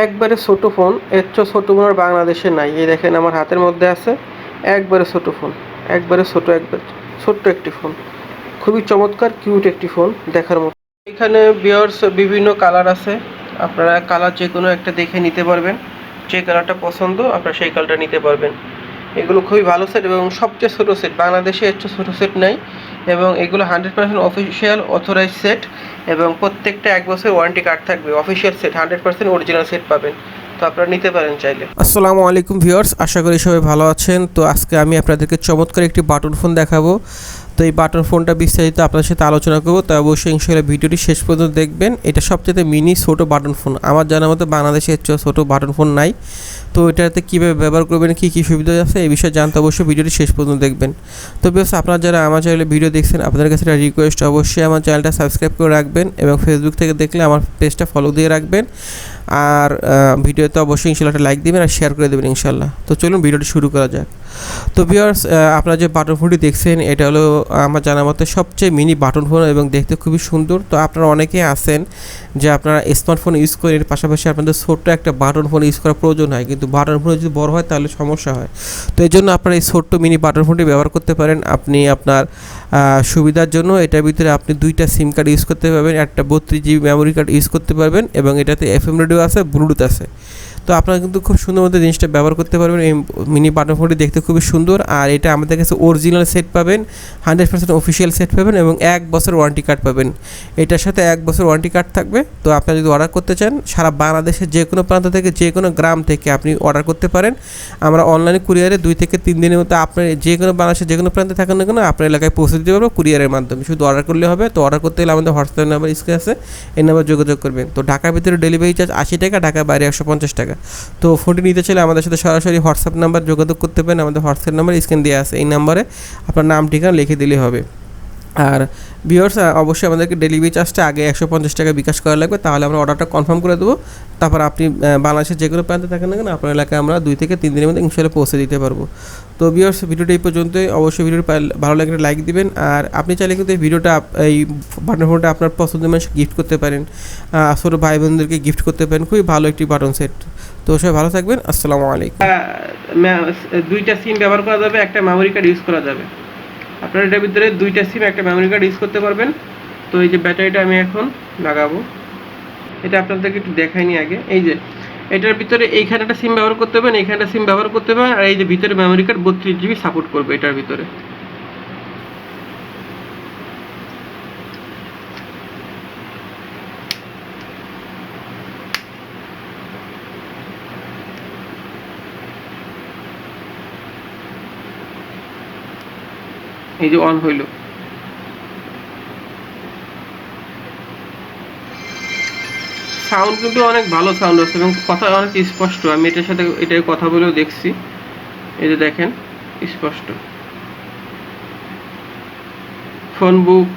একবারে ছোটো ফোন, এর চেয়ে ছোটো ফোন আর বাংলাদেশে নাই। এই দেখেন আমার হাতের মধ্যে আছে, একবারে ছোটো ফোন, একবারে ছোট, একবার ছোট্ট একটি ফোন। খুবই চমৎকার, কিউট একটি ফোন দেখার মতো। এখানে বিয়ার্স বিভিন্ন কালার আছে, আপনারা কালার যে কোনো একটা দেখে নিতে পারবেন। যে কালারটা পছন্দ, আপনারা সেই কালারটা নিতে পারবেন। এগুলো খুবই ভালো সেট এবং সবচেয়ে ছোটো সেট বাংলাদেশে চেয়ে ছোটো সেট নাই। এবং এগুলো hundred percent official authorise set এবং প্রত্যেকটা এক বছর ওয়ারেন্টি কার্ড থাকবে। Official set hundred percent original set পাবেন। তো আপনারা নিতে পারেন চাইলে। আসসালামু আলাইকুম ভিউয়ার্স, আশা করি সবাই ভালো আছেন। তো আজকে আমি আপনাদেরকে চমৎকার একটি বাটন ফোন দেখাবো। তো এই বাটন ফোনটা বিস্তারিত আপনার সাথে আলোচনা করব। তো অবশ্যই ইনশাল্লাহ ভিডিওটি শেষ পর্যন্ত দেখবেন। এটা সবচেয়ে মিনি ছোটো বাটন ফোন। আমার জানার মতো বাংলাদেশে ছোটো বাটন ফোন নাই। তো এটাতে কীভাবে ব্যবহার করবেন, কী কী সুবিধা আছে, এই বিষয়ে জানতে অবশ্যই ভিডিওটি শেষ পর্যন্ত দেখবেন। তো বেশ আপনারা যারা আমার চ্যানেলে ভিডিও দেখছেন, আপনাদের কাছে একটা রিকোয়েস্ট অবশ্যই আমার চ্যানেলটা সাবস্ক্রাইব করে রাখবেন এবং ফেসবুক থেকে দেখলে আমার পেজটা ফলো দিয়ে রাখবেন। আর ভিডিওতে অবশ্যই ইনশাল্লাহ একটা লাইক দেবেন আর শেয়ার করে দেবেন ইনশাল্লাহ। তো চলুন ভিডিওটি শুরু করা যাক। তো ভিউয়ার্স আপনারা যে বাটন ফোনটি দেখছেন, এটা হলো আমার জানার মতে সবচেয়ে মিনি বাটন ফোন এবং দেখতে খুবই সুন্দর। তো আপনারা অনেকেই আছেন যে আপনারা স্মার্টফোন ইউজ করেন, এর পাশাপাশি আপনাদের ছোট্ট একটা বাটন ফোন ইউজ করার প্রয়োজন হয়। কিন্তু বাটন ফোন যদি বড় হয়, তাহলে সমস্যা হয়। তো এই জন্য আপনারা এই ছোট্ট মিনি বাটন ফোনটি ব্যবহার করতে পারেন। আপনি আপনার সুবিধার জন্য এটার ভিতরে আপনি দুইটা সিম কার্ড ইউজ করতে পারবেন, একটা বত্রিশ জিবি মেমোরি কার্ড ইউজ করতে পারবেন এবং এটাতে এফএম রেডিও আছে ব্লুটুথ আছে। তো আপনারা কিন্তু খুব সুন্দর মতো জিনিসটা ব্যবহার করতে পারবেন। এই মিনি বাটন ফোনটি দেখতে খুবই সুন্দর। আর এটা আমাদের কাছে অরিজিনাল সেট পাবেন হান্ড্রেড পার্সেন্ট অফিসিয়াল সেট পাবেন এবং এক বছর ওয়ারেন্টি কার্ড পাবেন। এটার সাথে এক বছর ওয়ারেন্টি কার্ড থাকবে। তো আপনারা যদি অর্ডার করতে চান, সারা বাংলাদেশের যে কোনো প্রান্ত থেকে, যে কোনো গ্রাম থেকে আপনি অর্ডার করতে পারেন। আমরা অনলাইনে কুরিয়ারে দুই থেকে তিন দিনের মধ্যে আপনার যে কোনো বাংলাদেশের যে কোনো প্রান্তে থাকেন না কেন, আপনার এলাকায় পৌঁছে দিতে পারব কুরিয়ারের মাধ্যমে। শুধু অর্ডার করলে হবে। তো অর্ডার করতে গেলে আমাদের হোয়াটসঅ্যাপ নাম্বার, স্ক্রিনে আছে, এই নাম্বার যোগাযোগ করবেন। তো ঢাকার ভিতরে ডেলিভারি চার্জ আশি টাকা, ঢাকার বাইরে একশো পঞ্চাশ টাকা। তো ফোনটি নিতে চাইলে আমাদের সাথে সরাসরি হোয়াটসঅ্যাপ নাম্বার যোগাযোগ করতে পারেন। আমাদের হোয়াটসঅ্যাপ নাম্বার স্ক্রিন দেওয়া আছে এই নাম্বারে আপনার নাম, ঠিকানা লিখে দিলেই হবে। আর ভিওর্স অবশ্যই আমাদেরকে ডেলিভারি চার্জটা আগে একশো পঞ্চাশ টাকা বিকাশ করা লাগবে। তাহলে আমরা অর্ডারটা কনফার্ম করে দেবো। তারপর আপনি বাংলাদেশের যে কোনো প্রান্তে থাকেন না কেন, আপনার এলাকায় আমরা দুই থেকে তিন দিনের মধ্যে ইনশাল্লাহ পৌঁছে দিতে পারব। তো ভিওর্স ভিডিওটা এই পর্যন্তই। অবশ্যই ভিডিওটা ভালো লাগলে লাইক দিবেন। আর আপনি চাইলে কিন্তু এই ভিডিওটা, এই বাটন ফোনটা আপনার পছন্দের মানুষ গিফট করতে পারেন। ছোটো ভাই বোনদেরকে গিফট করতে পারেন। খুবই ভালো একটি বাটন সেট তো সবাই ভালো থাকবেন, আসসালামু আলাইকুম। দুইটা সিম ব্যবহার করা যাবে, একটা মেমোরি কার্ড ইউজ করা যাবে। আপনার এটার ভিতরে দুইটা সিম একটা মেমোরি কার্ড ইউজ করতে পারবেন। তো এই যে ব্যাটারিটা আমি এখন লাগাবো। এটা আপনাদেরকে একটু দেখাইনি আগে। এই যে, এটার ভিতরে এইখানে একটা সিম ব্যবহার করতে পারেন এইখানে একটা সিম ব্যবহার করতে পারেন আর এই যে ভিতরে মেমোরি কার্ড বত্রিশ জিবি সাপোর্ট করবে এটার ভিতরে। এই যে অন হইল। সাউন্ড কিন্তু অনেক ভালো সাউন্ড আছে এবং কথা অনেক স্পষ্ট। আমি এটার সাথে এটার কথা বলেও দেখছি। এই যে দেখেন, স্পষ্ট। ফোন বুক